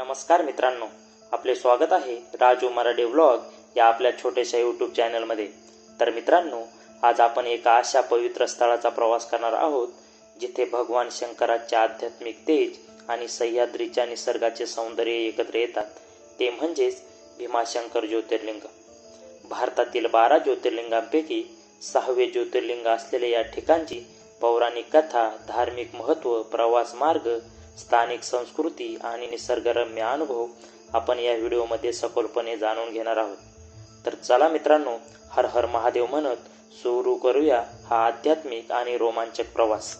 नमस्कार मित्रांनो. आपले स्वागत आहे राजू मराठे व्लॉग या आपल्या छोट्याशा यूट्यूब चॅनलमध्ये तर मित्रांनो आज आपण एका अशा पवित्र स्थळाचा प्रवास करणार आहोत जिथे भगवान शंकराचे आध्यात्मिक तेज आणि सह्याद्रीच्या निसर्गाचे सौंदर्य एकत्र येतात. ते म्हणजेच भीमाशंकर ज्योतिर्लिंग. भारतातील बारा ज्योतिर्लिंगांपैकी सहावे ज्योतिर्लिंग असलेल्या या ठिकाणची पौराणिक कथा धार्मिक महत्त्व प्रवास मार्ग स्थानिक संस्कृती आणि निसर्गरम्य अनुभव आपण या व्हिडिओमध्ये सखोलपणे जाणून घेणार आहोत. तर चला मित्रांनो हर हर महादेव म्हणत सुरू करूया हा आध्यात्मिक आणि रोमांचक प्रवास.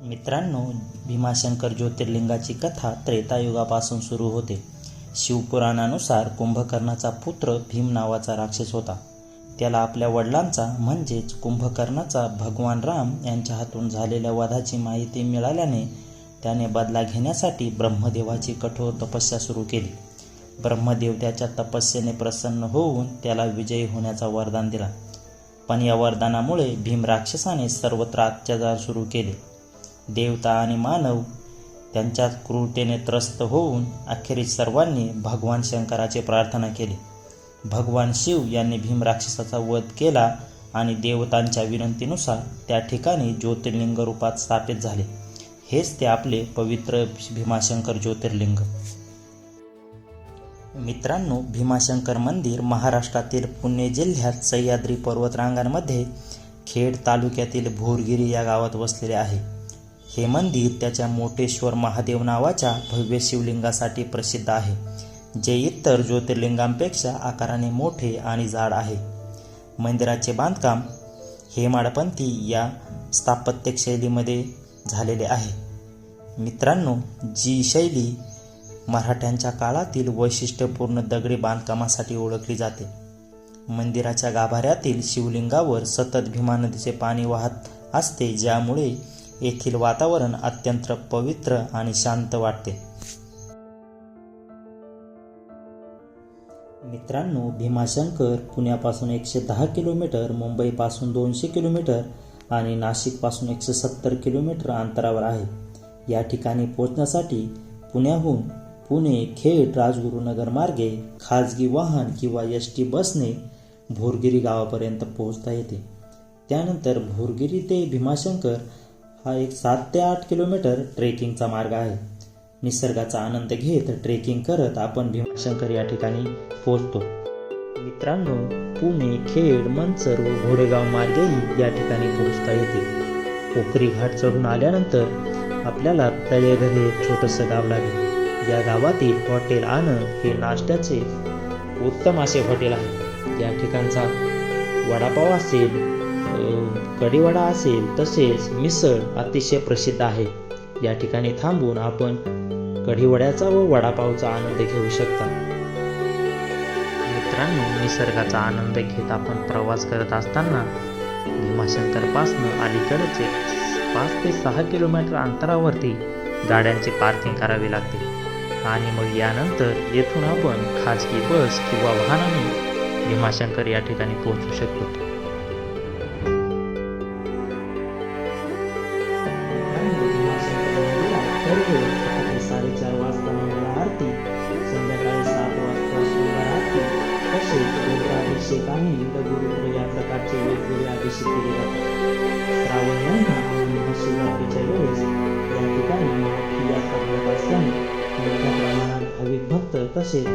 मित्रांनो भीमाशंकर ज्योतिर्लिंगाची कथा त्रेतायुगापासून सुरू होते. शिवपुराणानुसार कुंभकर्णाचा पुत्र भीम नावाचा राक्षस होता. त्याला आपल्या वडिलांचा म्हणजेच कुंभकर्णाचा भगवान राम यांच्या हातून झालेल्या वधाची माहिती मिळाल्याने त्याने बदला घेण्यासाठी ब्रह्मदेवाची कठोर तपस्या सुरू केली. ब्रह्मदेव त्याच्या तपस्येने प्रसन्न होऊन त्याला विजयी होण्याचा वरदान दिला. पण या वरदानामुळे भीम राक्षसाने सर्वत्र अत्याचार सुरू केले. देवता आणि मानव त्यांच्या क्रूरतेने त्रस्त होऊन अखेरीस सर्वांनी भगवान शंकराची प्रार्थना केली. भगवान शिव यांनी भीम राक्षसाचा वध केला आणि देवतांच्या विनंतीनुसार त्या ठिकाणी ज्योतिर्लिंग रूपात स्थापित झाले. हेच ते आपले पवित्र भीमाशंकर ज्योतिर्लिंग. मित्रांनो भीमाशंकर मंदिर महाराष्ट्रातील पुणे जिल्ह्यात सह्याद्री पर्वतरांगांमध्ये खेड तालुक्यातील भोरगिरी या गावात वसलेले आहे. हे मंदिर त्याच्या मोटेश्वर महादेव नावाच्या भव्य शिवलिंगासाठी प्रसिद्ध आहे जे इतर ज्योतिर्लिंगांपेक्षा आकाराने मोठे आणि जाड आहे. मंदिराचे बांधकाम हेमाडपंथी या स्थापत्य शैलीमध्ये झालेले आहे. मित्रांनो जी शैली मराठ्यांच्या काळातील वैशिष्ट्यपूर्ण दगडी बांधकामासाठी ओळखली जाते. मंदिराच्या गाभाऱ्यातील शिवलिंगावर सतत भीमा नदीचे पाणी वाहत असते ज्यामुळे येथील वातावरण अत्यंत पवित्र आणि शांत वाटते. मित्रांनो भीमाशंकर पुण्यापासून एकशे दहा किलोमीटर मुंबईपासून दोनशे किलोमीटर आणि नाशिकपासून एकशे सत्तर किलोमीटर अंतरावर आहे. या ठिकाणी पोहोचण्यासाठी पुण्याहून पुणे खेड राजगुरुनगर मार्गे खाजगी वाहन किंवा एस टी बसने भोरगिरी गावापर्यंत पोहोचता येते. त्यानंतर भोरगिरी ते भीमाशंकर हा एक सात ते आठ किलोमीटर ट्रेकिंगचा मार्ग आहे. निसर्गाचा आनंद घेत ट्रेकिंग करत आपण भीमाशंकर या ठिकाणी पोहोचतो. मित्रांनो पुणे खेड मंचर व घोडेगाव मार्गेही या ठिकाणी पोहोचता येते. पोखरी घाट चढून आल्यानंतर आपल्याला तळेघर हे छोटंसं गाव लागेल. या गावातील हॉटेल आनंद हे नाश्त्याचे उत्तम असे हॉटेल आहे. या ठिकाणचा वडापाव असेल कढीवडा असेल तसेच मिसळ अतिशय प्रसिद्ध आहे. या ठिकाणी थांबून आपण कढीवड्याचा व वडापावचा आनंद घेऊ शकता. मित्रांनो निसर्गाचा आनंद घेत आपण प्रवास करत असताना भीमाशंकरपासनं अलीकडेच एक पाच ते सहा किलोमीटर अंतरावरती गाड्यांची पार्किंग करावी लागते. आणि मग यानंतर येथून आपण खाजगी बस किंवा वाहनाने भीमाशंकर या ठिकाणी पोहोचू शकतो. आणि लघुरुद्र या प्रकारचे वेगवेगळे अभिषेक केले जातात. श्रावण महिना आणि वेळेस या ठिकाणी मोठी करण्यात असल्याने मोठ्या प्रमाणात भाविक भक्त तसेच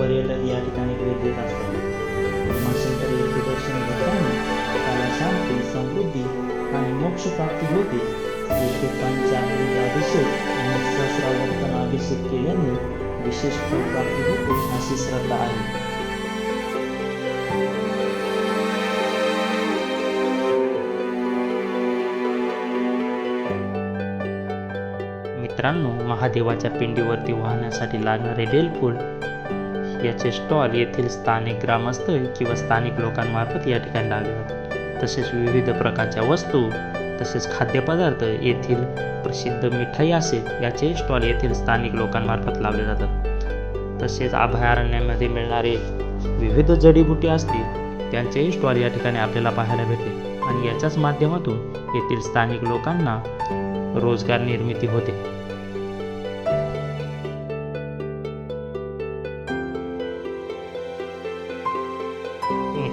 पर्यटक या ठिकाणी भेट देत असतात. भीमाशंकर येथे दर्शन घेताना त्याला शांती समृद्धी आणि मोक्ष प्राप्ती होते. येथे पंचामृत अभिषेक आणि सहस्रावर्तन अभिषेक केल्याने विशेष फळ प्राप्ती होते अशी श्रद्धा आहे. मित्रांनो महादेवाच्या पिंडीवरती वाहण्यासाठी लागणारे बेलफूल याचे स्टॉल येथील स्थानिक ग्रामस्थ किंवा स्थानिक लोकांमार्फत या ठिकाणी लागले जातात तसेच विविध प्रकारच्या वस्तू तसेच खाद्यपदार्थ येथील प्रसिद्ध मिठाई असेल याचे स्टॉल येथील स्थानिक लोकांमार्फत लावले जातात. तसेच अभयारण्यामध्ये मिळणारे विविध जडीबुटी असतील त्यांचेही स्टॉल या ठिकाणी आपल्याला पाहायला भेटले आणि याच्याच माध्यमातून येथील स्थानिक लोकांना रोजगार निर्मिती होते.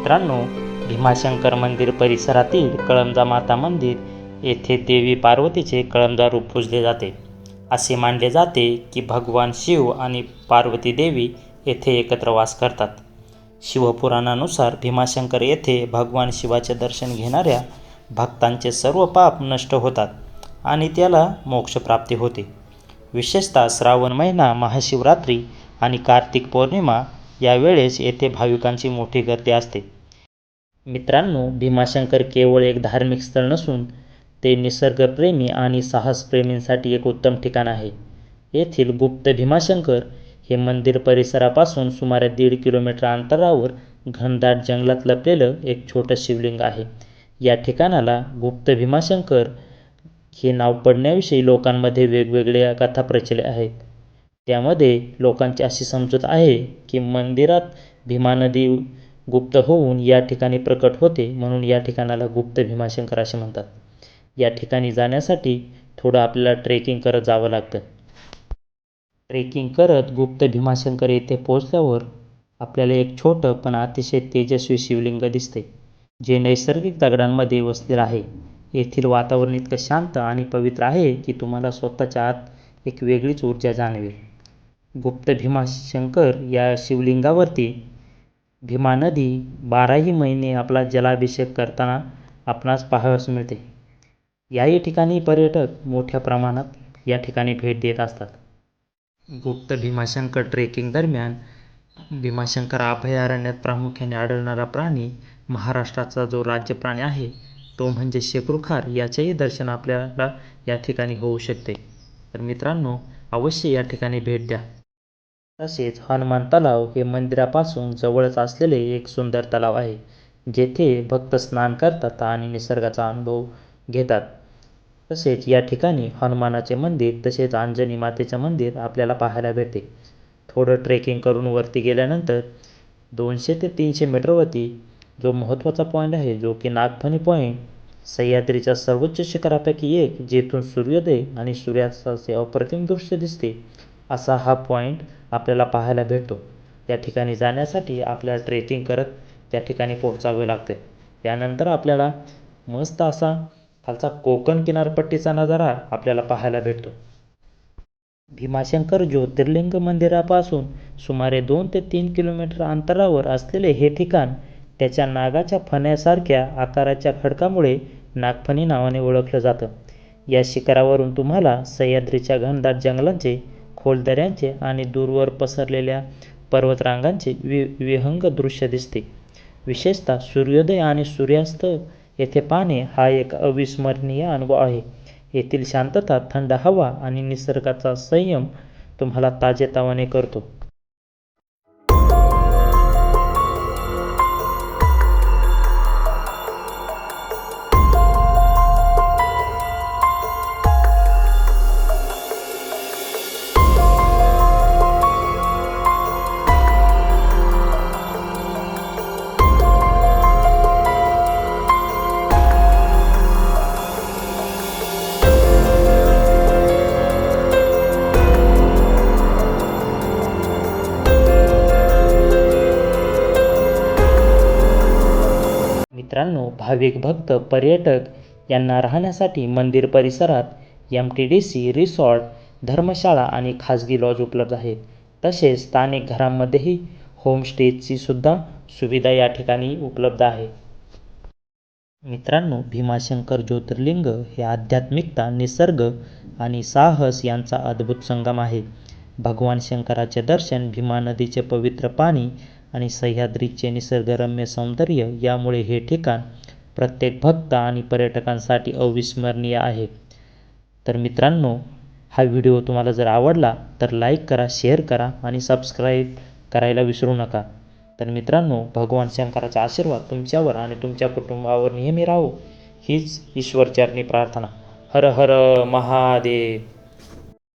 मित्रांनो भीमाशंकर मंदिर परिसरातील कळमजा माता मंदिर येथे देवी पार्वतीचे कळमजा रूप पूजले जाते. असे मानले जाते की भगवान शिव आणि पार्वती देवी येथे एकत्र वास करतात. शिवपुराणानुसार भीमाशंकर येथे भगवान शिवाचे दर्शन घेणाऱ्या भक्तांचे सर्व पाप नष्ट होतात आणि त्याला मोक्षप्राप्ती होते. विशेषतः श्रावण महिना महाशिवरात्री आणि कार्तिक पौर्णिमा यावेळेस येथे भाविकांची मोठी गर्दी असते. मित्रांनो भीमाशंकर केवळ एक धार्मिक स्थळ नसून ते निसर्गप्रेमी आणि साहसप्रेमींसाठी एक उत्तम ठिकाण आहे. येथील गुप्त भीमाशंकर हे मंदिर परिसरापासून सुमारे दीड किलोमीटर अंतरावर घनदाट जंगलात लपलेलं एक छोटं शिवलिंग आहे. या ठिकाणाला गुप्त भीमाशंकर हे नाव पडण्याविषयी लोकांमध्ये वेगवेगळ्या कथा प्रचलित आहेत. त्यामध्ये लोकांची अशी समजूत आहे की मंदिरात भीमा नदी गुप्त होऊन या ठिकाणी प्रकट होते म्हणून या ठिकाणाला गुप्त भीमाशंकर असे म्हणतात. या ठिकाणी जाण्यासाठी थोडं आपल्याला ट्रेकिंग करत जावं लागतं. ट्रेकिंग करत गुप्त भीमाशंकर येथे पोहोचल्यावर आपल्याला एक छोटं पण अतिशय तेजस्वी शिवलिंग दिसते जे नैसर्गिक दगडांमध्ये वसलेलं आहे. येथील वातावरण इतकं शांत आणि पवित्र आहे की तुम्हाला स्वतःच्या आत एक वेगळीच ऊर्जा जाणवेल. गुप्त भीमाशंकर या शिवलिंगावरती भीमा नदी बाराही महिने आपला जलाभिषेक करताना आपणास पाहावयास मिळते. याही ठिकाणी पर्यटक मोठ्या प्रमाणात या ठिकाणी भेट देत असतात. गुप्त भीमाशंकर ट्रेकिंग दरम्यान भीमाशंकर अभयारण्यात प्रामुख्याने आढळणारा प्राणी महाराष्ट्राचा जो राज्य प्राणी आहे तो म्हणजे शेकरूखार याचेही दर्शन आपल्याला या ठिकाणी होऊ शकते. तर मित्रांनो अवश्य या ठिकाणी भेट द्या. तसेच हनुमान तलाव हे मंदिरापासून जवळच असलेले एक सुंदर तलाव आहे जेथे भक्त स्नान करतात आणि निसर्गाचा अनुभव घेतात. तसेच या ठिकाणी हनुमानाचे मंदिर तसेच अंजनी मातेचं मंदिर आपल्याला पाहायला भेटते. थोडं ट्रेकिंग करून वरती गेल्यानंतर दोनशे ते तीनशे मीटरवरती जो महत्त्वाचा पॉईंट आहे जो की नागफणी पॉईंट सह्याद्रीच्या सर्वोच्च शिखरापैकी एक जेथून सूर्योदय आणि सूर्यास्ताचे अप्रतिम दृश्य दिसते असा हा पॉईंट आपल्याला पाहायला भेटतो. त्या ठिकाणी जाण्यासाठी आपल्याला ट्रेकिंग करत त्या ठिकाणी पोहोचावे लागते. त्यानंतर आपल्याला मस्त असा खालचा कोकण किनारपट्टीचा नजारा आपल्याला पाहायला भेटतो. भीमाशंकर ज्योतिर्लिंग मंदिरापासून सुमारे दोन ते तीन किलोमीटर अंतरावर असलेले हे ठिकाण त्याच्या नागाच्या फण्यासारख्या आकाराच्या खडकामुळे नागफणी नावाने ओळखलं जातं. या शिखरावरून तुम्हाला सह्याद्रीच्या घनदाट जंगलांचे खोल दऱ्यांचे आणि दूरवर पसरलेल्या पर्वतरांगांचे वि विहंग दृश्य दिसते. विशेषतः सूर्योदय आणि सूर्यास्त येथे पाहणे हा एक अविस्मरणीय अनुभव आहे. येथील शांतता थंड हवा आणि निसर्गाचा संयम तुम्हाला ताजेतवाने करतो. मित्रांनो भाविक भक्त पर्यटक यांना राहण्यासाठी मंदिर परिसरात M T D C resort धर्मशाळा आणि खाजगी लॉज उपलब्ध आहेत. तसेच स्थानिक घरांमध्येही होमस्टेची सुद्धा सुविधा या ठिकाणी उपलब्ध आहे. मित्रांनो भीमाशंकर ज्योतिर्लिंग हे आध्यात्मिकता निसर्ग आणि साहस यांचा अद्भुत संगम आहे. भगवान शंकराचे दर्शन भीमा नदीचे पवित्र पाणी आणि सह्याद्रीचे निसर्गरम्य सौंदर्य यामुळे हे ठिकाण प्रत्येक भक्त आणि पर्यटकांसाठी अविस्मरणीय आहे. तर मित्रांनो हा व्हिडिओ तुम्हाला जर आवडला तर लाईक करा शेअर करा आणि सबस्क्राईब करायला विसरू नका. तर मित्रांनो भगवान शंकराचा आशीर्वाद तुमच्यावर आणि तुमच्या कुटुंबावर नेहमी राहो हीच ईश्वरचरणी प्रार्थना. हर हर महादेव.